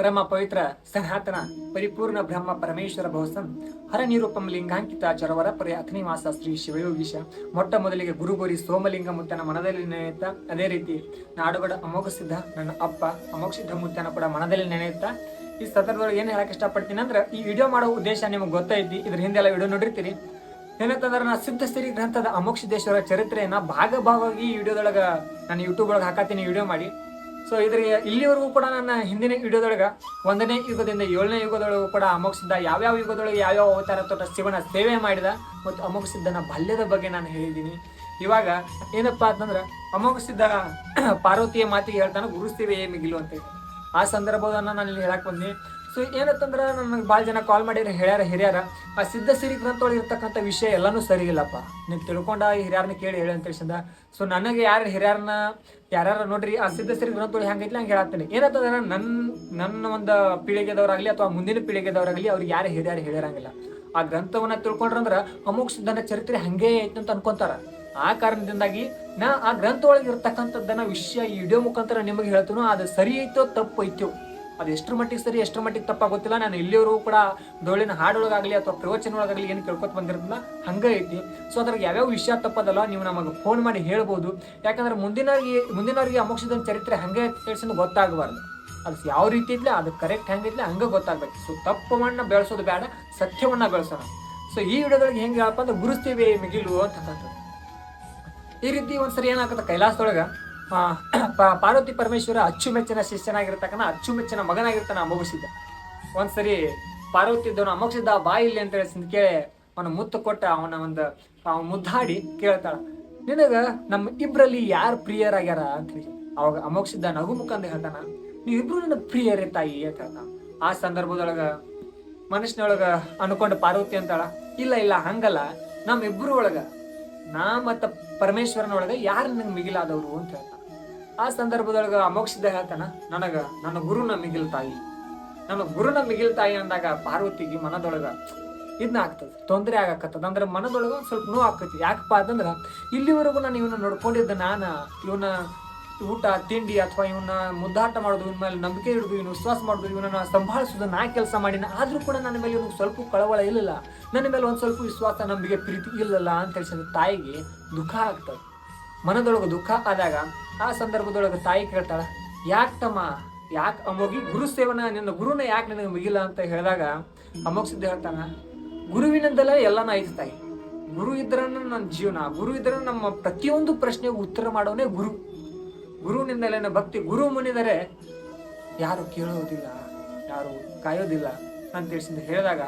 ಪರಮ ಪವಿತ್ರ ಸನಾತನ ಪರಿಪೂರ್ಣ ಬ್ರಹ್ಮ ಪರಮೇಶ್ವರ ಭವಸಂ ಹರ ನಿರೂಪಂ ಲಿಂಗಾಂಕಿತ ಚರವರ ಪರಿ ಅಥನಿವಾಸ ಶ್ರೀ ಶಿವಯೋಗೀಶ. ಮೊಟ್ಟ ಮೊದಲಿಗೆ ಗುರುಗೋರಿ ಸೋಮಲಿಂಗ ಮುತ್ತನ ಮನದಲ್ಲಿ ನೆನೆಯುತ್ತಾ, ಅದೇ ರೀತಿ ನಾಡುಗಡ ಅಮೋಘಸಿದ್ಧ ನನ್ನ ಅಪ್ಪ ಅಮೋಘಸಿದ್ಧ ಮುತ್ತನ ಕೂಡ ಮನದಲ್ಲಿ ನೆನೆಯುತ್ತಾ, ಈ ಸಂದರ್ಭದೊಳಗೆ ಏನು ಹೇಳಕ್ಕೆ ಇಷ್ಟಪಡ್ತೀನಿ ಅಂದ್ರೆ ಈ ವಿಡಿಯೋ ಮಾಡೋ ಉದ್ದೇಶ ನಿಮಗೆ ಗೊತ್ತೈತಿ ಇದ್ರ ಹಿಂದೆಲ್ಲ ವಿಡಿಯೋ ನೋಡಿರ್ತೀರಿ. ಏನಂತಂದ್ರೆ ನಾ ಸಿದ್ಧಸಿರಿ ಗ್ರಂಥದ ಅಮೋಕ್ಷಿದ್ದೇಶ್ವರ ಚರಿತ್ರೆಯನ್ನ ಭಾಗ ಭಾಗವಾಗಿ ಈ ವಿಡಿಯೋದೊಳಗೆ ನಾನು ಯೂಟ್ಯೂಬ್ ಒಳಗೆ ಹಾಕತ್ತೀನಿ ವಿಡಿಯೋ ಮಾಡಿ. ಸೊ ಇದ್ರ ಇಲ್ಲಿವರೆಗೂ ಕೂಡ ನನ್ನ ಹಿಂದಿನ ವಿಡಿಯೋದೊಳಗ ಒಂದನೇ ಯುಗದಿಂದ ಏಳನೇ ಯುಗದೊಳಗೂ ಕೂಡ ಅಮೋಕ್ಷಿದ್ದ ಯಾವ್ಯಾವ ಯುಗದೊಳಗೆ ಯಾವ್ಯಾವ ಅವತಾರ ತೊಟ್ಟ ಶಿವನ ಸೇವೆ ಮಾಡಿದ ಮತ್ತು ಅಮೋಕ್ಷಿದ್ದನ ಬಾಲ್ಯದ ಬಗ್ಗೆ ನಾನು ಹೇಳಿದ್ದೀನಿ. ಇವಾಗ ಏನಪ್ಪಾ ಅಂತಂದ್ರೆ ಅಮೋಘಸಿದ್ದ ಪಾರ್ವತಿಯ ಮಾತಿಗೆ ಹೇಳ್ತಾನೆ ಗುರು ಸೇವೆಯೇ ಮಿಗಿಲು ಅಂತ ಆ ಸಂದರ್ಭವನ್ನ ನಾನು ಇಲ್ಲಿ ಹೇಳಕ್ ಬಂದಿ. ಸೊ ಏನಂತಂದ್ರೆ ನನಗೆ ಭಾಳ ಜನ ಕಾಲ್ ಮಾಡಿದ್ರೆ ಹೇಳ್ಯಾರ ಹಿರಿಯರ, ಆ ಸಿದ್ಧ ಸಿರಿ ಗ್ರಂಥೊಳಗೆ ಇರ್ತಕ್ಕಂಥ ವಿಷಯ ಎಲ್ಲಾನು ಸರಿ ಇಲ್ಲಪ್ಪ. ನೀವು ತಿಳ್ಕೊಂಡ ಹಿರಿಯರನ್ನ ಕೇಳಿ ಹೇಳಿ ಅಂತ ತಿಳಿಸಿದ ಸೊ ನನಗೆ ಯಾರು ಹಿರಿಯರನ್ನ ಯಾರ್ಯಾರ ನೋಡ್ರಿ, ಆ ಸಿದ್ಧ ಸಿರಿ ಗ್ರಂಥೊಳಗೆ ಹೆಂಗೈತಿ ಹಂಗೆ ಹೇಳತ್ತೀನಿ. ಏನಂತಂದ್ರೆ ನನ್ನ ನನ್ನ ಒಂದು ಪೀಳಿಗೆದವರಾಗಲಿ ಅಥವಾ ಮುಂದಿನ ಪೀಳಿಗೆದವರಾಗಲಿ ಅವ್ರಿಗೆ ಯಾರು ಹಿರಿಯರು ಹೇಳಿರಂಗಿಲ್ಲ ಆ ಗ್ರಂಥವನ್ನ ತಿಳ್ಕೊಂಡ್ರಂದ್ರೆ ಅಮುಕ್ ಸಿದ್ಧನ ಚರಿತ್ರೆ ಹಂಗೆ ಐತೆ ಅಂತ ಅನ್ಕೊಂತಾರ. ಆ ಕಾರಣದಿಂದಾಗಿ ನಾ ಆ ಗ್ರಂಥ ಒಳಗೆ ಇರ್ತಕ್ಕಂಥದ್ದನ್ನ ವಿಷಯ ಈ ವಿಡಿಯೋ ಮುಖಾಂತರ ನಿಮಗೆ ಹೇಳ್ತೀನೋ ಅದು ಸರಿ ಐತೋ ತಪ್ಪು ಐತೋ. ಅದು ಎಷ್ಟ್ರ ಮಟ್ಟಿಗೆ ಸರಿ, ಎಷ್ಟ್ರ ಮಟ್ಟಿಗೆ ತಪ್ಪಾಗೋತಿಲ್ಲ. ನಾನು ಇಲ್ಲಿವರೆಗೂ ಕೂಡ ಡೋಳಿನ ಹಾಡೊಳಗಾಗಲಿ ಅಥವಾ ಪ್ರವಚನ ಒಳಗಾಗಲಿ ಏನು ಕೇಳ್ಕೊತ ಬಂದಿರೋದಿಲ್ಲ, ಹಂಗೆ ಐತಿ. ಸೊ ಅದ್ರಾಗ ಯಾವ್ಯಾವ ವಿಷಯ ತಪ್ಪದಲ್ಲ, ನೀವು ನಮಗೆ ಫೋನ್ ಮಾಡಿ ಹೇಳ್ಬೋದು. ಯಾಕಂದ್ರೆ ಮುಂದಿನವ್ರಿಗೆ, ಮುಂದಿನವರಿಗೆ ಅಮೋಕ್ಷದ ಚರಿತ್ರೆ ಹಂಗೆ ತಿಳಿಸಿದ್ ಗೊತ್ತಾಗಬಾರ್ದು. ಅದು ಯಾವ ರೀತಿ ಇದ್ಲೆ, ಅದು ಕರೆಕ್ಟ್ ಹೆಂಗಿದ್ಲೆ ಹಂಗೆ ಗೊತ್ತಾಗ್ಬೇಕು. ಸೊ ತಪ್ಪವನ್ನ ಬೆಳೆಸೋದು ಬೇಡ, ಸತ್ಯವನ್ನ ಬೆಳೆಸೋಣ. ಸೊ ಈ ವಿಡಿಯೋದೊಳಗೆ ಹೆಂಗೆ ಹೇಳಪ್ಪ ಅಂದ್ರೆ, ಗುರುಸ್ತೀವಿ ಮಿಗಿಲು ಅಂತ ಈ ರೀತಿ ಒಂದ್ಸರಿ ಏನಾಗುತ್ತೆ ಕೈಲಾಸದೊಳಗೆ ಪಾರ್ವತಿ ಪರಮೇಶ್ವರ ಅಚ್ಚುಮೆಚ್ಚಿನ ಶಿಷ್ಯನಾಗಿರ್ತಕ್ಕಂಥ ಅಚ್ಚುಮೆಚ್ಚಿನ ಮಗನಾಗಿರ್ತಾನೆ ಅಮೋಘಸಿದ್ದ ಒಂದ್ಸರಿ ಪಾರ್ವತಿ ಇದ್ದವನು ಅಮೋಘಸಿದ್ದ ಬಾ ಇಲ್ಲಿ ಅಂತ ಹೇಳಿ ಕೇಳಿ ಅವನ ಮುತ್ತು ಕೊಟ್ಟ ಅವನ ಒಂದು ಮುದ್ದಾಡಿ ಕೇಳ್ತಾಳ, ನಿನಗ ನಮ್ಮ ಇಬ್ಬರಲ್ಲಿ ಯಾರು ಪ್ರಿಯರಾಗ್ಯಾರ? ಅಂತ ಹೇಳಿ. ಅವಾಗ ಅಮೋಕ್ಷಿದ್ದ ನಗು ಮುಖಂದ ಹೇಳ್ತಾನ, ನೀವಿಬ್ರು ನನ್ನ ಪ್ರಿಯರೇ ತಾಯಿ, ಅಂತ ಹೇಳ್ತಾನ. ಆ ಸಂದರ್ಭದೊಳಗ ಮನುಷ್ಯನೊಳಗ ಅನ್ಕೊಂಡು ಪಾರ್ವತಿ ಅಂತಾಳ, ಇಲ್ಲ ಇಲ್ಲ, ಹಂಗಲ್ಲ. ನಮ್ಮಿಬ್ರು ಒಳಗ, ನಾ ಮತ್ತ ಪರಮೇಶ್ವರನೊಳಗ ಯಾರು ನಂಗೆ ಮಿಗಿಲಾದವರು? ಅಂತ ಹೇಳ್ತಾನ. ಆ ಸಂದರ್ಭದೊಳಗ ಮೋಕ್ಷದ ಹೇಳ್ತಾನ ನನಗ, ನನ್ನ ಗುರುನ ಮಿಗಿಲ್ ತಾಯಿ. ನನ್ನ ಗುರುನ ಮಿಗಿಲ್ ತಾಯಿ ಅಂದಾಗ ಪಾರ್ವತಿಗೆ ಮನದೊಳಗ ಇದನ್ನ ಆಗ್ತದೆ, ತೊಂದರೆ ಆಗಕತ್ತದ. ಅಂದ್ರೆ ಮನದೊಳಗ ಒಂದು ಸ್ವಲ್ಪ ನೋವು ಆಗ್ತೈತಿ. ಯಾಕಪ್ಪ ಅಂತಂದ್ರೆ ಇಲ್ಲಿವರೆಗೂ ನಾನು ಇವನ್ನ ನೋಡ್ಕೊಂಡಿದ್ದ ನಾನು, ಇವನ ಊಟ, ತಿಂಡಿ ಅಥವಾ ಇವನ್ನ ಮುದ್ದಾಟ ಮಾಡೋದು, ಇವನ ಮೇಲೆ ನಂಬಿಕೆ ಇಡುದು, ಇವನು ವಿಶ್ವಾಸ ಮಾಡೋದು, ಇವನನ್ನ ಸಂಭಾಳಿಸೋದು, ನಾ ಕೆಲಸ ಮಾಡಿನ, ಆದ್ರೂ ಕೂಡ ನನ್ನ ಮೇಲೆ ಇವನಿಗೆ ಸ್ವಲ್ಪ ಕಳವಳ ಇಲ್ಲಲ್ಲ. ನನ್ನ ಮೇಲೆ ಒಂದ್ ಸ್ವಲ್ಪ ವಿಶ್ವಾಸ, ನಂಬಿಕೆ, ಪ್ರೀತಿ ಇಲ್ಲಲ್ಲ ಅಂತ ಹೇಳಿಸಿದ ತಾಯಿಗೆ ದುಃಖ ಆಗ್ತದೆ. ಮನದೊಳಗೆ ದುಃಖ ಆದಾಗ ಆ ಸಂದರ್ಭದೊಳಗೆ ತಾಯಿ ಕೇಳ್ತಾಳ, ಯಾಕೆ ತಮ್ಮ, ಯಾಕೆ ಅಮೋಗಿ ಗುರು ಸೇವನ ನಿನ್ನ ಗುರುನ ಯಾಕೆ ನಿನಗೆ ಮುಗಿಲ್ಲ ಅಂತ ಹೇಳಿದಾಗ ಅಮೋಘ ಸಿದ್ಧ ಹೇಳ್ತಾನ, ಗುರುವಿನಿಂದಲೇ ಎಲ್ಲನ ಐತಿ ತಾಯಿ. ಗುರು ಇದ್ರ ನನ್ನ ಜೀವನ, ಗುರು ಇದ್ರ ನಮ್ಮ ಪ್ರತಿಯೊಂದು ಪ್ರಶ್ನೆಗೆ ಉತ್ತರ ಮಾಡೋನೇ ಗುರು. ಗುರುವಿನಿಂದಲೇ ಭಕ್ತಿ, ಗುರು ಮುನಿದರೆ ಯಾರು ಕೇಳೋದಿಲ್ಲ, ಯಾರು ಕಾಯೋದಿಲ್ಲ ಅಂತ ತಿಳಿಸಿದ ಹೇಳಿದಾಗ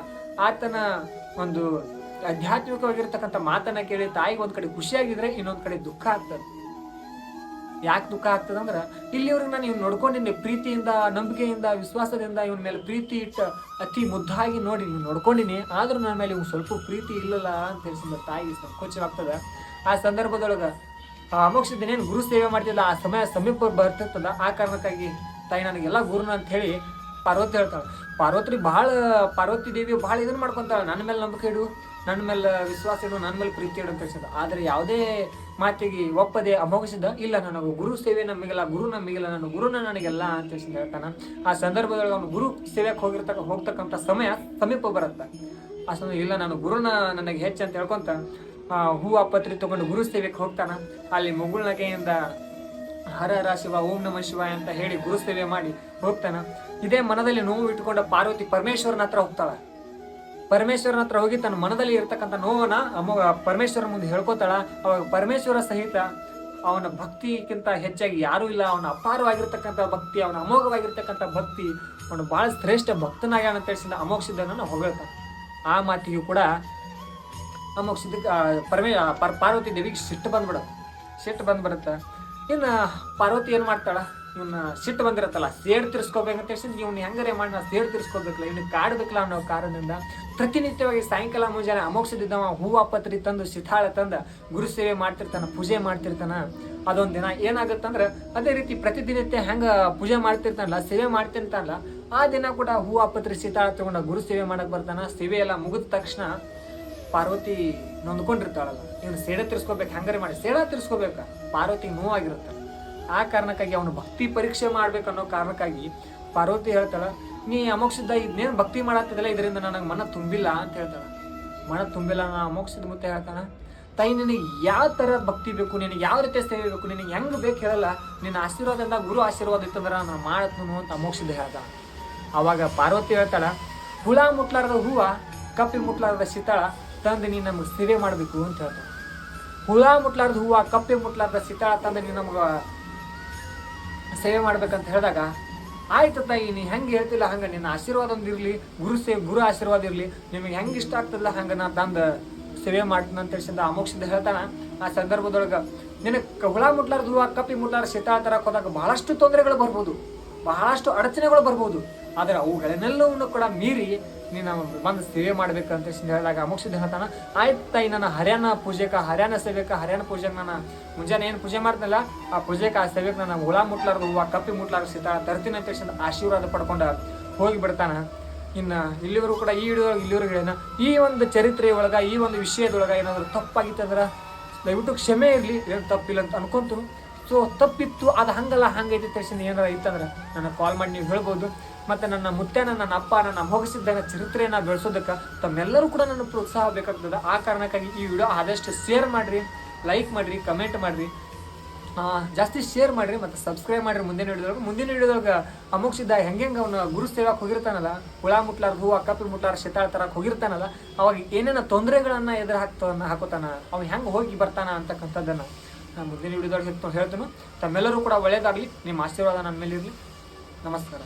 ಆತನ ಒಂದು ಆಧ್ಯಾತ್ಮಿಕವಾಗಿರ್ತಕ್ಕಂಥ ಮಾತನ್ನ ಕೇಳಿ ತಾಯಿಗೆ ಒಂದ್ ಕಡೆ ಖುಷಿಯಾಗಿದ್ರೆ ಇನ್ನೊಂದ್ ಕಡೆ ದುಃಖ ಆಗ್ತದೆ. ಯಾಕೆ ದುಃಖ ಆಗ್ತದೆ ಅಂದ್ರೆ ನಾನು ಇವ್ನು ನೋಡ್ಕೊಂಡಿನಿ, ಪ್ರೀತಿಯಿಂದ, ನಂಬಿಕೆಯಿಂದ, ವಿಶ್ವಾಸದಿಂದ ಇವನ ಮೇಲೆ ಪ್ರೀತಿ ಇಟ್ಟು ಅತಿ ಮುದ್ದಾಗಿ ನೋಡಿ ನೀವು ನೋಡ್ಕೊಂಡಿನಿ, ಆದ್ರೂ ನನ್ನ ಮೇಲೆ ಇವ್ ಸ್ವಲ್ಪ ಪ್ರೀತಿ ಇಲ್ಲಲ್ಲ ಅಂತ ತಿಳಿಸಿದ ತಾಯಿಗೆ ಸಂಕೋಚವಾಗ್ತದೆ. ಆ ಸಂದರ್ಭದೊಳಗ ಏನು ಗುರು ಸೇವೆ ಮಾಡ್ತಿಲ್ಲ, ಆ ಸಮಯ ಸಮೀಪ ಬರ್ತಿರ್ತದ, ಆ ಕಾರಣಕ್ಕಾಗಿ ತಾಯಿ ನನಗೆಲ್ಲ ಗುರುನ ಅಂತ ಹೇಳಿ ಪಾರ್ವತಿ ಹೇಳ್ತಾಳೆ. ಪಾರ್ವತಿ ಬಹಳ ಪಾರ್ವತಿ ದೇವಿ ಬಹಳ ಇದನ್ನ ಮಾಡ್ಕೊಂತಾಳೆ ನನ್ನ ಮೇಲೆ ನಂಬಿಕೆ ಇಡು. ನನ್ನ ಮೇಲೆ ವಿಶ್ವಾಸ ಇಡು ನನ್ನ ಮೇಲೆ ಪ್ರೀತಿ ಇಡು ಅಂತ ಹೇಳಿದ ಆದ್ರೆ ಯಾವುದೇ ಮಾತಿಗೆ ಒಪ್ಪದೆ ಅಮೋಘಿಸಿದ ಇಲ್ಲ ನನಗೆ ಗುರು ಸೇವೆ ನಮಗೆಲ್ಲ ಗುರು ನಮಗಿಲ್ಲ ನನ್ನ ಗುರುನ ನನಗೆಲ್ಲ ಅಂತ ಹೇಳಿ ಹೇಳ್ತಾನ. ಆ ಸಂದರ್ಭದೊಳಗೆ ಅವನು ಗುರು ಸೇವೆಗೆ ಹೋಗಿರ್ತಕ್ಕ ಹೋಗ್ತಕ್ಕಂಥ ಸಮಯ ಸಮೀಪ ಬರುತ್ತೆ. ಆ ಸಮಯ ಇಲ್ಲ ನಾನು ಗುರುನ ನನಗೆ ಹೆಚ್ಚು ಅಂತ ಹೇಳ್ಕೊಂತ ಆ, ಪತ್ರಿ ತಗೊಂಡು ಗುರು ಸೇವೆಗೆ ಹೋಗ್ತಾನ. ಅಲ್ಲಿ ಮುಗುಳ್ನ ಕೈಯಿಂದ ಹರ ಹರ ಶಿವ ಓಂ ನಮ ಶಿವ ಅಂತ ಹೇಳಿ ಗುರು ಸೇವೆ ಮಾಡಿ ಹೋಗ್ತಾನ. ಇದೇ ಮನದಲ್ಲಿ ನೋವು ಇಟ್ಕೊಂಡ ಪಾರ್ವತಿ ಪರಮೇಶ್ವರನ ಹತ್ರ ಹೋಗ್ತಾಳ. ಪರಮೇಶ್ವರನ ಹತ್ರ ಹೋಗಿ ತನ್ನ ಮನದಲ್ಲಿ ಇರತಕ್ಕಂಥ ನೋವನ್ನ ಅಮೋಘ ಪರಮೇಶ್ವರ ಮುಂದೆ ಹೇಳ್ಕೊತಾಳ. ಅವಾಗ ಪರಮೇಶ್ವರ ಸಹಿತ ಅವನ ಭಕ್ತಿಗಿಂತ ಹೆಚ್ಚಾಗಿ ಯಾರೂ ಇಲ್ಲ. ಅವನ ಅಪಾರವಾಗಿರ್ತಕ್ಕಂಥ ಭಕ್ತಿ, ಅವನ ಅಮೋಘವಾಗಿರ್ತಕ್ಕಂಥ ಭಕ್ತಿ, ಅವನು ಬಹಳ ಶ್ರೇಷ್ಠ ಭಕ್ತನಾಗ ಅಂತ ತಿಳಿಸಿದ ಅಮೋಕ್ಷಿದ್ದನನ್ನು ಹೊಗಳ್ತಾನೆ. ಆ ಮಾತಿಗೂ ಕೂಡ ಅಮೋಕ್ಷಿದ್ದ ಪರಮೇ ಪರ್- ಪಾರ್ವತಿ ದೇವಿಗೆ ಸಿಟ್ಟು ಬಂದ್ಬಿಡುತ್ತೆ. ಸಿಟ್ಟು ಬಂದ್ಬಿಡುತ್ತೆ. ಇನ್ನು ಪಾರ್ವತಿ ಏನು ಮಾಡ್ತಾಳ? ಇವನ್ನ ಸಿಟ್ಟು ಬಂದಿರತ್ತಲ್ಲ, ಸೇಡ್ ತಿರ್ಸ್ಕೋಬೇಕಂತ ಹೇಳಿ ಇವ್ನ ಹೆಂಗಾರೆ ಮಾಡಿ ನಾವು ಸೇಡ್ ತಿರ್ಸ್ಕೋಬೇಕಲ್ಲ, ಇವ್ನಿಗೆ ಕಾಡ್ಬೇಕಲ್ಲ ಅನ್ನೋ ಕಾರಣದಿಂದ ಪ್ರತಿನಿತ್ಯವಾಗಿ ಸಾಯಂಕಾಲ ಮುಂಜಾನೆ ಅಮೋಕ್ಷದಿದ್ದವ ಹೂವ ಪತ್ರಿ ತಂದು ಸಿತಾಳ ತಂದ ಗುರು ಸೇವೆ ಮಾಡ್ತಿರ್ತಾನ, ಪೂಜೆ ಮಾಡ್ತಿರ್ತಾನ, ಅದೊಂದು ದಿನ ಏನಾಗುತ್ತಂದ್ರೆ ಅದೇ ರೀತಿ ಪ್ರತಿದಿನಿತ್ಯ ಹೆಂಗ ಪೂಜೆ ಮಾಡ್ತಿರ್ತಾನಲ್ಲ, ಸೇವೆ ಮಾಡ್ತಿರ್ತಾನಲ್ಲ, ಆ ದಿನ ಕೂಡ ಹೂವ ಪತ್ರಿ ಸಿತಾಳ ತಗೊಂಡ ಗುರು ಸೇವೆ ಮಾಡಕ್ ಬರ್ತಾನ, ಸೇವೆ ಎಲ್ಲ ಮುಗಿದ ತಕ್ಷಣ ಪಾರ್ವತಿ ನೊಂದ್ಕೊಂಡಿರ್ತಾಳಲ್ಲ, ಇವನು ಸೇಡ ತಿರ್ಸ್ಕೋಬೇಕು, ಹಂಗಾರೆ ಮಾಡಿ, ಸೇಡ ತಿರ್ಸ್ಕೋಬೇಕ, ಪಾರ್ವತಿ ನೋವಾಗಿರುತ್ತೆ. ಆ ಕಾರಣಕ್ಕಾಗಿ ಅವನು ಭಕ್ತಿ ಪರೀಕ್ಷೆ ಮಾಡ್ಬೇಕನ್ನೋ ಕಾರಣಕ್ಕಾಗಿ ಪಾರ್ವತಿ ಹೇಳ್ತಾಳ, ನೀ ಅಮೋಕ್ಷದ ಇದನ್ನೇನು ಭಕ್ತಿ ಮಾಡತ್ತಿದಲ್ಲ ಇದರಿಂದ ನನಗೆ ಮನ ತುಂಬಿಲ್ಲ ಅಂತ ಹೇಳ್ತಾಳ. ಮನ ತುಂಬಿಲ್ಲ ನಾನು ಅಮೋಕ್ಷದ ಮುತ್ತೆ ಹೇಳ್ತಾನ, ತಾಯಿ, ನಿನಗೆ ಯಾವ ಥರ ಭಕ್ತಿ ಬೇಕು? ನಿನಗೆ ಯಾವ ರೀತಿ ಸೇವೆ ಬೇಕು? ನಿನಗೆ ಹೆಂಗೆ ಬೇಕು ಹೇಳಲ್ಲ? ನಿನ್ನ ಆಶೀರ್ವಾದದಿಂದ ಗುರು ಆಶೀರ್ವಾದ ಇತ್ತಂದ್ರೆ ನಾನು ಮಾಡತ್ನು ಅಂತ ಅಮೋಕ್ಷದ ಹೇಳ್ದ ಅವಾಗ ಪಾರ್ವತಿ ಹೇಳ್ತಾಳ, ಹುಳ ಮುಟ್ಲಾರದ ಹೂವ, ಕಪ್ಪಿ ಮುಟ್ಲಾರದ ಶೀತಾಳ ತಂದು ನೀನು ನಮಗೆ ಸೇವೆ ಮಾಡಬೇಕು ಅಂತ ಹೇಳ್ತಾಳ. ಹುಳ ಮುಟ್ಲಾರದ ಹೂವ, ಕಪ್ಪಿ ಮುಟ್ಲಾರದ ಶೀತಾಳ ತಂದು ನೀನು ನಮ್ಗೆ ಸೇವೆ ಮಾಡ್ಬೇಕಂತ ಹೇಳಿದಾಗ, ಆಯ್ತು ತಾಯಿ, ನೀ ಹೆಂಗೆ ಹೇಳ್ತಿಲ್ಲ ಹಂಗೆ, ನಿನ್ನ ಆಶೀರ್ವಾದ ಒಂದು ಇರಲಿ, ಗುರು ಸೇ, ಗುರು ಆಶೀರ್ವಾದ ಇರಲಿ ನಿಮಗೆ ಹೆಂಗೆ ಇಷ್ಟ ಆಗ್ತದಲ್ಲ ಹಂಗೆ ನಾ ತಂದು ಸೇವೆ ಮಾಡ್ತೀನಿ ಅಂತ ಹೇಳಿಸಿದ ಅಮೋಕ್ಷದ ಹೇಳ್ತಾನ. ಆ ಸಂದರ್ಭದೊಳಗೆ, ನಿನಗೆ ಹುಳ ಮುಟ್ಲಾರ ಧ್ರುವ ಕಪ್ಪಿ ಮುಟ್ಲಾರ ಶೀತ ಹೋದಾಗ ಬಹಳಷ್ಟು ತೊಂದರೆಗಳು ಬರ್ಬೋದು, ಬಹಳಷ್ಟು ಅಡಚಣೆಗಳು ಬರ್ಬೋದು. ಆದರೆ ಅವುಗಳನ್ನೆಲ್ಲವನ್ನು ಕೂಡ ಮೀರಿ ನೀನು ಬಂದು ಸೇವೆ ಮಾಡ್ಬೇಕಂತ ಹೇಳಿದಾಗ ಅಮೋಕ್ಷದ ಹೇಳ್ತಾನ ಆಯ್ತು ತಾಯಿ, ನನ್ನ ಹರ್ಯಾಣ ಪೂಜೆಕ, ಹರ್ಯಾಣ ಸೇವೆಕ, ಹರ್ಯಾಣ ಪೂಜೆಗೆ ನಾನು ಮುಂಜಾನೆ ಏನು ಪೂಜೆ ಮಾಡ್ತಲ್ಲ ಆ ಪೂಜೆಕ, ಆ ಸೇವೆಗೆ ನಾನು ಹುಳ ಮುಟ್ಲಾರ್ದು ಹೂವು ಕಪ್ಪಿ ಮುಟ್ಲಾರ್ದು ಸೀತಾ, ತರ್ತೀನಿ ಅಂತ ಆಶೀರ್ವಾದ ಪಡ್ಕೊಂಡು ಹೋಗಿ ಬಿಡ್ತಾನ. ಇನ್ನು ಇಲ್ಲಿವರು ಕೂಡ ಈ ವಿಡಿಯೋ ಇಲ್ಲಿವರು ಹೇಳಿದ ಈ ಒಂದು ಚರಿತ್ರೆ ಒಳಗ, ಈ ಒಂದು ವಿಷಯದೊಳಗ ಏನಾದರೂ ತಪ್ಪಾಗಿತ್ತಂದ್ರೆ ದಯವಿಟ್ಟು ಕ್ಷಮೆ ಇರಲಿ, ಏನು ತಪ್ಪಿಲ್ಲ ಅಂತ ಅನ್ಕೊಂತು ಸೊ ತಪ್ಪಿತ್ತು, ಅದು ಹಂಗಲ್ಲ, ಹಂಗೈತಿ ತಕ್ಷಣ ಏನಾರ ಇತ್ತಂದ್ರೆ ನನಗೆ ಕಾಲ್ ಮಾಡಿ ನೀವು ಹೇಳ್ಬೋದು. ಮತ್ತು ನನ್ನ ಮುತ್ತೆನ, ನನ್ನ ಅಪ್ಪ ನನ್ನ ಹೋಗಿಸಿದ್ದಾಗ ಚರಿತ್ರೆಯನ್ನು ಬೆಳೆಸೋದಕ್ಕೆ ತಮ್ಮೆಲ್ಲರೂ ಕೂಡ ನನ್ನ ಪ್ರೋತ್ಸಾಹ ಬೇಕಾಗ್ತದೆ. ಆ ಕಾರಣಕ್ಕಾಗಿ ಈ ವಿಡಿಯೋ ಆದಷ್ಟು ಶೇರ್ ಮಾಡಿರಿ ಲೈಕ್ ಮಾಡಿರಿ ಕಮೆಂಟ್ ಮಾಡಿರಿ. ಜಾಸ್ತಿ ಶೇರ್ ಮಾಡಿರಿ ಮತ್ತು ಸಬ್ಸ್ಕ್ರೈಬ್ ಮಾಡಿರಿ ಮುಂದಿನ ಹಿಡಿದೊಳಗೆ ಮುಂದಿನ ಹಿಡಿದೊಳಗೆ ಅಮೋಕ್ಷಿದ್ದ ಹೆಂಗೆ ಹೆಂಗೆ ಅವನು ಗುರು ಹೋಗಿರ್ತಾನಲ್ಲ, ಹುಳ ಮುಟ್ಲಾರ ಹೂವು, ಕಪ್ಪಿ ಮುಟ್ಲಾರ ಶೆತಾಳ ಹೋಗಿರ್ತಾನಲ್ಲ, ಅವಾಗ ಏನೇನೋ ತೊಂದರೆಗಳನ್ನು ಎದುರು ಹಾಕ್ತಾನ ಹಾಕೋತಾನ, ಅವ್ನು ಹೆಂಗೆ ಹೋಗಿ ಬರ್ತಾನ ಅಂತಕ್ಕಂಥದ್ದನ್ನು. ನಾನು ಮುಂದಿನ ವಿಡಿಯೋದಾಗ ಹೇಳ್ತೇನೆ ಹೇಳ್ತೀನಿ. ತಮ್ಮೆಲ್ಲರೂ ಕೂಡ ಒಳ್ಳೆಯದಾಗಲಿ ನಿಮ್ಮ ಆಶೀರ್ವಾದ ನನ್ನ ಮೇಲೆ ಇರಲಿ ನಮಸ್ಕಾರ.